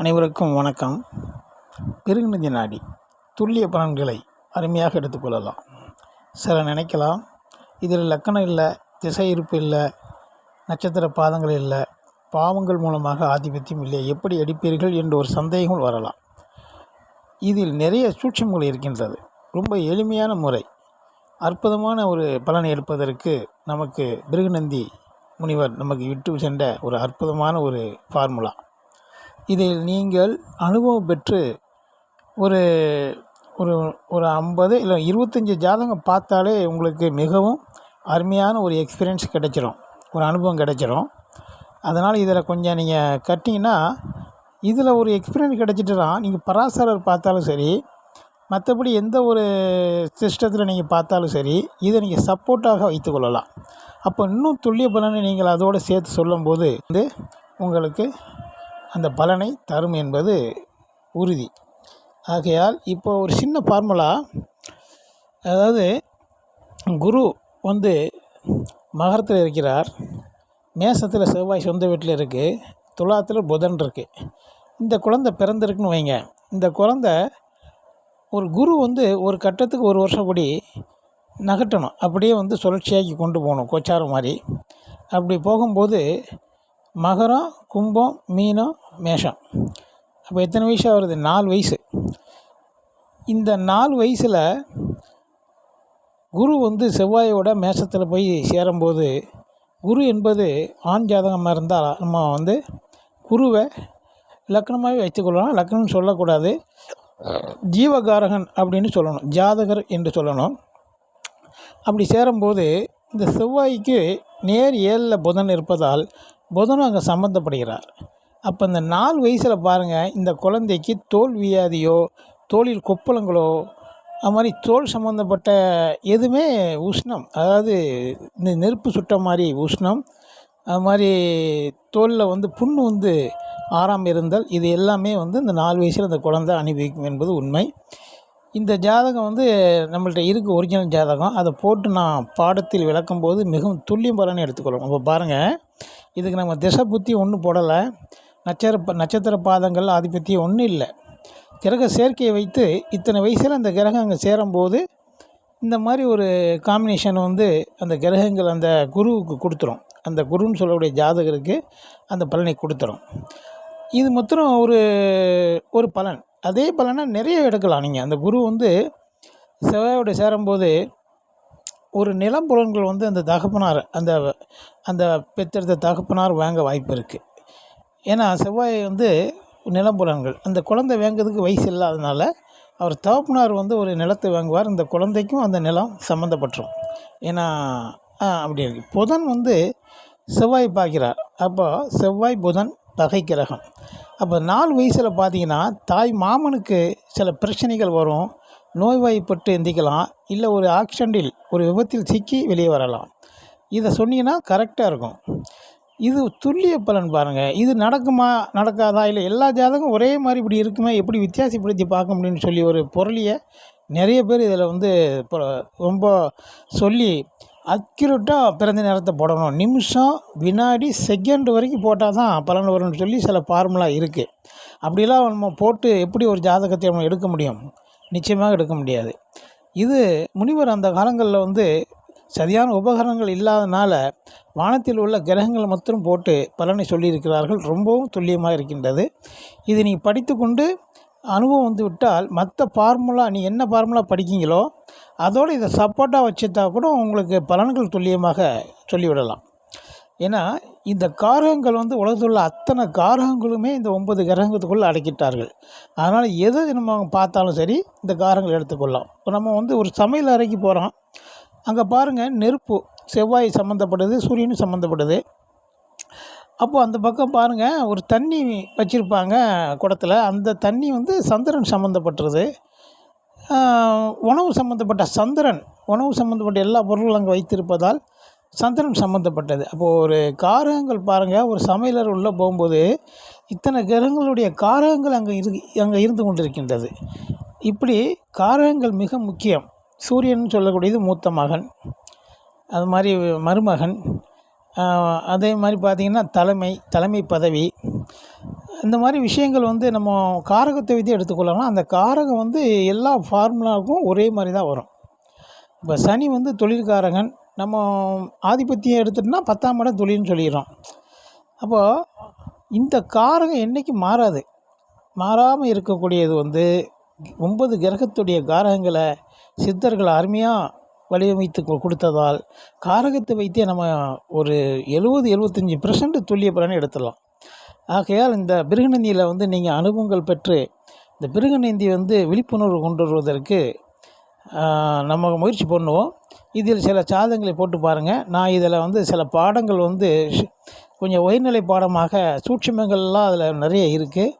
அனைவருக்கும் வணக்கம். பிருகுநிதி நாடி துல்லிய பலன்களை அருமையாக எடுத்துக்கொள்ளலாம் சில நினைக்கலாம் இதில் லக்கணம் இல்லை திசை இருப்பு இல்லை நட்சத்திர பாதங்கள் இல்லை பாவங்கள் மூலமாக ஆதிபத்தியம் இல்லை எப்படி எடுப்பீர்கள் என்ற ஒரு சந்தேகங்கள் வரலாம். இதில் நிறைய சூட்சங்கள் இருக்கின்றது. ரொம்ப எளிமையான முறை அற்புதமான ஒரு பலனை எடுப்பதற்கு நமக்கு பிருகுநந்தி முனிவர் நமக்கு விட்டு சென்ற ஒரு அற்புதமான ஒரு ஃபார்முலா. இதில் நீங்கள் அனுபவம் பெற்று ஒரு ஒரு ஒரு ஐம்பது இல்லை இருபத்தஞ்சி ஜாதகம் பார்த்தாலே உங்களுக்கு மிகவும் அருமையான ஒரு எக்ஸ்பீரியன்ஸ் கிடைச்சிரும். ஒரு அனுபவம் கிடைச்சிரும். அதனால் இதில் கொஞ்சம் நீங்கள் கட்டிங்கன்னா இதில் ஒரு எக்ஸ்பீரியன்ஸ் கிடைச்சிட்டுனா நீங்கள் பராசரர் பார்த்தாலும் சரி மற்றபடி எந்த ஒரு சிஸ்டத்தில் நீங்கள் பார்த்தாலும் சரி இதை நீங்கள் சப்போர்ட்டாக வைத்துக்கொள்ளலாம் அப்போ இன்னும் துல்லிய பலனை நீங்கள் அதோடு சேர்த்து சொல்லும்போது வந்து உங்களுக்கு அந்த பலனை தரும் என்பது உறுதி. ஆகையால் இப்போ ஒரு சின்ன ஃபார்முலா அதாவது குரு வந்து மகரத்தில் இருக்கிறார் மேசத்தில் செவ்வாய் சொந்த வீட்டில் இருக்குது துலாத்தில் புதன் இருக்குது இந்த குழந்தை பிறந்திருக்குன்னு வைங்க. இந்த குழந்த ஒரு குரு வந்து ஒரு கட்டத்துக்கு ஒரு வருஷம் கூடி நகட்டணும் அப்படியே வந்து சுழற்சியாக்கி கொண்டு போகணும் கோச்சாரம் மாதிரி. அப்படி போகும்போது மகரம் கும்பம் மீனம் மேஷம். அப்போ எத்தனை வயசாக வருது நாலு வயசு. இந்த நாலு வயசில் குரு வந்து செவ்வாயோட மேஷத்தில் போய் சேரும்போது குரு என்பது ஆண் ஜாதகமாக இருந்தால் நம்ம வந்து குருவை லக்னமாகவே வைத்துக்கொள்ளலாம் லக்னம்னு சொல்லக்கூடாது. ஜீவகாரகன் அப்படின்னு சொல்லணும். ஜாதகர் என்று சொல்லணும். அப்படி சேரும்போது இந்த செவ்வாய்க்கு நேர் ஏழில் புதன் இருப்பதால் புதனும் அங்கே சம்மந்தப்படுகிறார் அப்போ இந்த நாலு வயசில் பாருங்கள் இந்த குழந்தைக்கு தோல் வியாதியோ தோலில் கொப்பளங்களோ அது மாதிரி தோல் சம்மந்தப்பட்ட எதுவுமே உஷ்ணம். அதாவது இந்த நெருப்பு சுட்ட மாதிரி உஷ்ணம். அது மாதிரி தோலில் வந்து புண்ணு வந்து ஆறாம் இருந்தல் இது எல்லாமே வந்து இந்த நாலு வயசில் இந்த குழந்தை அனுபவிக்கும் என்பது உண்மை. இந்த ஜாதகம் வந்து நம்மள்ட்ட இருக்குது ஒரிஜினல் ஜாதகம். அதை போட்டு நான் பாடத்தில் விளக்கும்போது மிகவும் துல்லியம் பலனை எடுத்துக்கொள்ளும். இப்போ பாருங்கள் இதுக்கு நம்ம திசை புத்தி ஒன்றும் போடலை. நட்சத்திர நட்சத்திர பாதங்கள் ஆதிபத்தியம் ஒன்றும் இல்லை. கிரக சேர்க்கையை வைத்து இத்தனை வயசில் அந்த கிரகம் அங்கே சேரும்போது இந்த மாதிரி ஒரு காம்பினேஷன் வந்து அந்த கிரகங்கள் அந்த குருவுக்கு கொடுத்துரும். அந்த குருன்னு சொல்லக்கூடிய ஜாதகருக்கு அந்த பலனை கொடுத்துரும். இது மாத்திரம் ஒரு ஒரு பலன். அதே பலனை நிறைய எடுக்கலாம். நீங்கள் அந்த குரு வந்து செவ்வாயோட சேரும்போது ஒரு நிலம்புலன்கள் வந்து அந்த தகப்பனார் அந்த அந்த பெற்றெடுத்த தகப்பனார் வாங்க வாய்ப்பு இருக்குது ஏன்னா செவ்வாய் வந்து நிலம்புலன்கள் அந்த குழந்தை வாங்கிறதுக்கு வயசு இல்லாதனால அவர் தகப்பனார் வந்து ஒரு நிலத்தை வாங்குவார். இந்த குழந்தைக்கும் அந்த நிலம் சம்மந்தப்பட்டுரும் ஏன்னா அப்படி இருக்குது புதன் வந்து செவ்வாய் பார்க்கிறார். அப்போ செவ்வாய் புதன் பகை கிரகம். அப்போ நாலு வயசில் பார்த்தீங்கன்னா தாய் மாமனுக்கு சில பிரச்சனைகள் வரும். நோய்வாய்ப்பட்டு எந்திக்கலாம். இல்லை ஒரு ஆக்சிடெண்டில் ஒரு விபத்தில் சிக்கி வெளியே வரலாம். இதை சொன்னீங்கன்னா கரெக்டாக இருக்கும். இது துல்லிய பலன் பாருங்கள் இது நடக்குமா நடக்காதா? இல்லை எல்லா ஜாதகம் ஒரே மாதிரி இப்படி இருக்குமே? எப்படி வித்தியாசப்படுத்தி பார்க்க முடியும்னு சொல்லி ஒரு பொருளியை நிறைய பேர் இதில் வந்து ரொம்ப சொல்லி அக்யூரேட்டாக பிறந்த நேரத்தை போடணும். நிமிஷம் வினாடி செகண்ட் வரைக்கும் போட்டால் தான் பலன் வரும்னு சொல்லி சில ஃபார்முலா இருக்குது அப்படிலாம் நம்ம போட்டு எப்படி ஒரு ஜாதகத்தை நம்ம எடுக்க முடியும்? நிச்சயமாக எடுக்க முடியாது. இது முனிவர் அந்த காலங்களில் வந்து சரியான உபகரணங்கள் இல்லாதனால வானத்தில் உள்ள கிரகங்கள் மட்டும் போட்டு பலனை சொல்லியிருக்கிறார்கள். ரொம்பவும் துல்லியமாக இருக்கின்றது. இது நீ படித்து கொண்டு அனுபவம் வந்து விட்டால் மற்ற ஃபார்முலா நீ என்ன ஃபார்முலா படிக்கிங்களோ அதோடு இதை சப்போர்ட்டாக வச்சுட்டா கூட உங்களுக்கு பலன்கள் துல்லியமாக சொல்லிவிடலாம். ஏன்னா இந்த காரகங்கள் வந்து உலகத்தில் உள்ள அத்தனை காரகங்களுமே இந்த ஒன்பது கிரகத்துக்குள்ளே அடக்கிட்டார்கள். அதனால் எது நம்ம பார்த்தாலும் சரி இந்த காரகங்கள் எடுத்துக்கொள்ளலாம். இப்போ நம்ம வந்து ஒரு சமையல் அறைக்கு போகிறோம் அங்கே பாருங்கள் நெருப்பு செவ்வாய் சம்மந்தப்படுது சூரியனும் சம்மந்தப்படுது அப்போது அந்த பக்கம் பாருங்கள் ஒரு தண்ணி வச்சுருப்பாங்க குடத்தில். அந்த தண்ணி வந்து சந்திரன் சம்மந்தப்பட்டது உணவு சம்மந்தப்பட்ட சந்திரன் உணவு சம்மந்தப்பட்ட எல்லா பொருளும் அங்கே வைத்திருப்பதால் சந்திரன் சம்மந்தப்பட்டது அப்போது ஒரு காரகங்கள் பாருங்கள் ஒரு சமையலர் உள்ளே போகும்போது இத்தனை கிரகங்களுடைய காரகங்கள் அங்கே இரு அங்கே இருந்து கொண்டிருக்கின்றது. இப்படி காரகங்கள் மிக முக்கியம். சூரியன் சொல்லக்கூடியது மூத்த மகன். அது மாதிரி மருமகன். அதே மாதிரி பார்த்திங்கன்னா தலைமை தலைமை பதவி. இந்த மாதிரி விஷயங்கள் வந்து நம்ம காரகத்தை வைத்து எடுத்துக்கொள்ளலாம். அந்த காரகம் வந்து எல்லா ஃபார்முலாவுக்கும் ஒரே மாதிரி தான் வரும். இப்போ சனி வந்து தொழில்காரகன். நம்ம ஆதிபத்தியம் எடுத்துட்டோம்னா பத்தாம் இடம் தொழில்னு சொல்லிடுறோம். அப்போது இந்த காரகம் என்றைக்கும் மாறாது? மாறாமல் இருக்கக்கூடியது வந்து ஒன்பது கிரகத்துடைய காரகங்களை சித்தர்கள் அருமையாக வடிவமைத்து கொடுத்ததால் காரகத்தை வைத்தே நம்ம ஒரு எழுபது எழுபத்தஞ்சி பெர்சன்ட் துல்லிய பலனை எடுத்துடலாம். ஆகையால் இந்த பிருகநந்தியில் வந்து நீங்கள் அனுபவங்கள் பெற்று இந்த பிருகநந்தி வந்து விழிப்புணர்வு கொண்டு வருவதற்கு நம்ம முயற்சி பண்ணுவோம். இதில் சில சாதங்களை போட்டு பாருங்கள் நான் இதில் வந்து சில பாடங்கள் வந்து கொஞ்சம் உயர்நிலை பாடமாக சூட்சமங்கள்லாம் அதில் நிறைய இருக்குது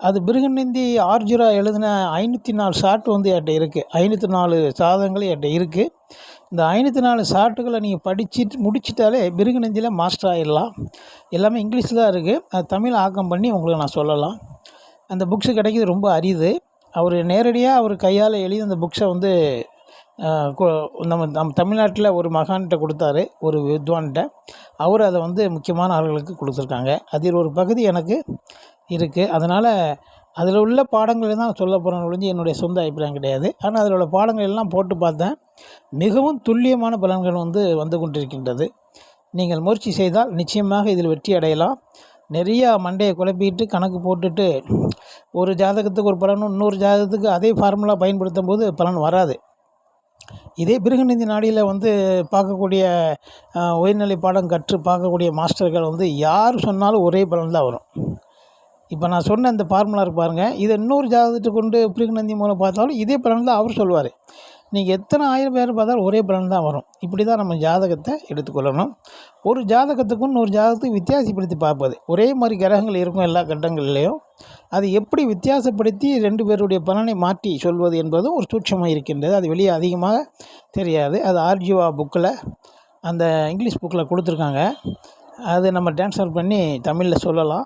அது பிருகநந்தி ஆர்ஜுரா எழுதின ஐநூற்றி நாலு ஷார்ட் வந்து என்கிட்ட இருக்குது ஐநூற்றி நாலு சாதங்கள் என்கிட்ட இருக்குது இந்த ஐநூற்றி நாலு ஷார்ட்டுகளை நீங்கள் படிச்சுட்டு முடிச்சிட்டாலே பிருகநந்தியில் மாஸ்டர் ஆகிடலாம் எல்லாமே இங்கிலீஷில் தான் இருக்குது அது தமிழ் ஆக்கம் பண்ணி உங்களுக்கு நான் சொல்லலாம். அந்த புக்ஸு கிடைக்கிறது ரொம்ப அரிது. அவர் நேரடியாக அவர் கையால் எழுதி அந்த புக்ஸை வந்து நம்ம நம்ம தமிழ்நாட்டில் ஒரு மகான்கிட்ட கொடுத்தாரு. ஒரு வித்வான்கிட்ட. அவர் அதை வந்து முக்கியமான ஆளுகளுக்கு கொடுத்துருக்காங்க. அதில் ஒரு பகுதி எனக்கு இருக்குது அதனால் அதில் உள்ள பாடங்களை தான் சொல்ல போகிறேன் ஒழிஞ்சு என்னுடைய சொந்த அபிப்பிராயம் கிடையாது. ஆனால் அதில் உள்ள பாடங்கள் எல்லாம் போட்டு பார்த்தேன். மிகவும் துல்லியமான பலன்கள் வந்து வந்து கொண்டிருக்கின்றது. நீங்கள் முயற்சி செய்தால் நிச்சயமாக இதில் வெற்றி அடையலாம். நிறையா மண்டையை குழப்பிட்டு கணக்கு போட்டுட்டு ஒரு ஜாதகத்துக்கு ஒரு பலனும் இன்னொரு ஜாதகத்துக்கு அதே ஃபார்முலா பயன்படுத்தும் போது பலன் வராது. இதே பிருகநந்தி நாடியில் வந்து பார்க்கக்கூடிய உயர்நிலை பாடம் கற்று பார்க்கக்கூடிய மாஸ்டர்கள் வந்து யார் சொன்னாலும் ஒரே பலன் தான் வரும். இப்போ நான் சொன்ன இந்த ஃபார்முலா இருக்கு பாருங்கள் இதை இன்னொரு ஜாதகத்தை கொண்டு பிரிகுநந்தி மூலம் பார்த்தாலும் இதே பலன் தான் அவர் சொல்லுவார். நீங்கள் எத்தனை ஆயிரம் பேர் பார்த்தாலும் ஒரே பலன் தான் வரும். இப்படி தான் நம்ம ஜாதகத்தை எடுத்துக்கொள்ளணும். ஒரு ஜாதகத்துக்கும் இன்னொரு ஜாதகத்துக்கும் வித்தியாசப்படுத்தி பார்ப்பது. ஒரே மாதிரி கிரகங்கள் இருக்கும் எல்லா கட்டங்கள்லேயும் அது எப்படி வித்தியாசப்படுத்தி ரெண்டு பேருடைய பலனை மாற்றி சொல்வது என்பதும் ஒரு சூட்சமாக இருக்கின்றது. அது வெளியே அதிகமாக தெரியாது. அது ஆர்ஜிவா புக்கில் அந்த இங்கிலீஷ் புக்கில் கொடுத்துருக்காங்க. அது நம்ம ட்ரான்ஸ்ஃபர் பண்ணி தமிழில் சொல்லலாம்.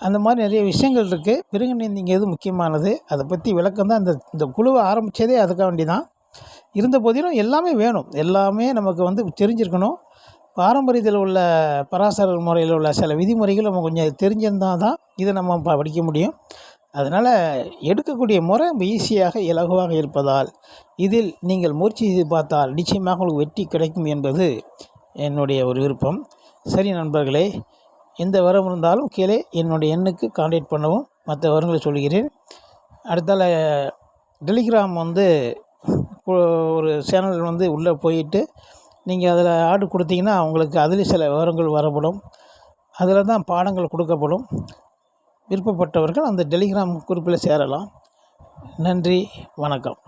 அந்த மாதிரி நிறைய விஷயங்கள் இருக்குது பிருகநந்திங்கிறது முக்கியமானது? அதை பற்றி விளக்கம் தான். இந்த இந்த குழுவை ஆரம்பித்ததே அதுக்காக வேண்டி தான் இருந்த போதிலும் எல்லாமே வேணும். எல்லாமே நமக்கு வந்து தெரிஞ்சிருக்கணும். பாரம்பரியத்தில் உள்ள பராசர முறையில் உள்ள சில விதிமுறைகள் நம்ம கொஞ்சம் தெரிஞ்சிருந்தால் தான் இதை நம்ம ப- படிக்க முடியும். அதனால் எடுக்கக்கூடிய முறை ஈஸியாக இலகுவாக இருப்பதால் இதில் நீங்கள் முயற்சி செய்து பார்த்தால் நிச்சயமாக உங்களுக்கு வெற்றி கிடைக்கும் என்பது என்னுடைய ஒரு விருப்பம். சரி நண்பர்களே எந்த வரம் இருந்தாலும் கீழே என்னுடைய எண்ணுக்கு காண்டாக்ட் பண்ணவும் மற்ற வரங்களை சொல்கிறேன் அடுத்தால டெலிகிராம் வந்து ஒரு சேனல் வந்து உள்ளே போயிட்டு நீங்கள் அதில் ஆர்டர் கொடுத்தீங்கன்னா அவங்களுக்கு அதில் சில விவரங்கள் வரப்படும். அதில் தான் பாடங்கள் கொடுக்கப்படும். விருப்பப்பட்டவர்கள் அந்த டெலிகிராம் குறிப்பில் சேரலாம். நன்றி வணக்கம்.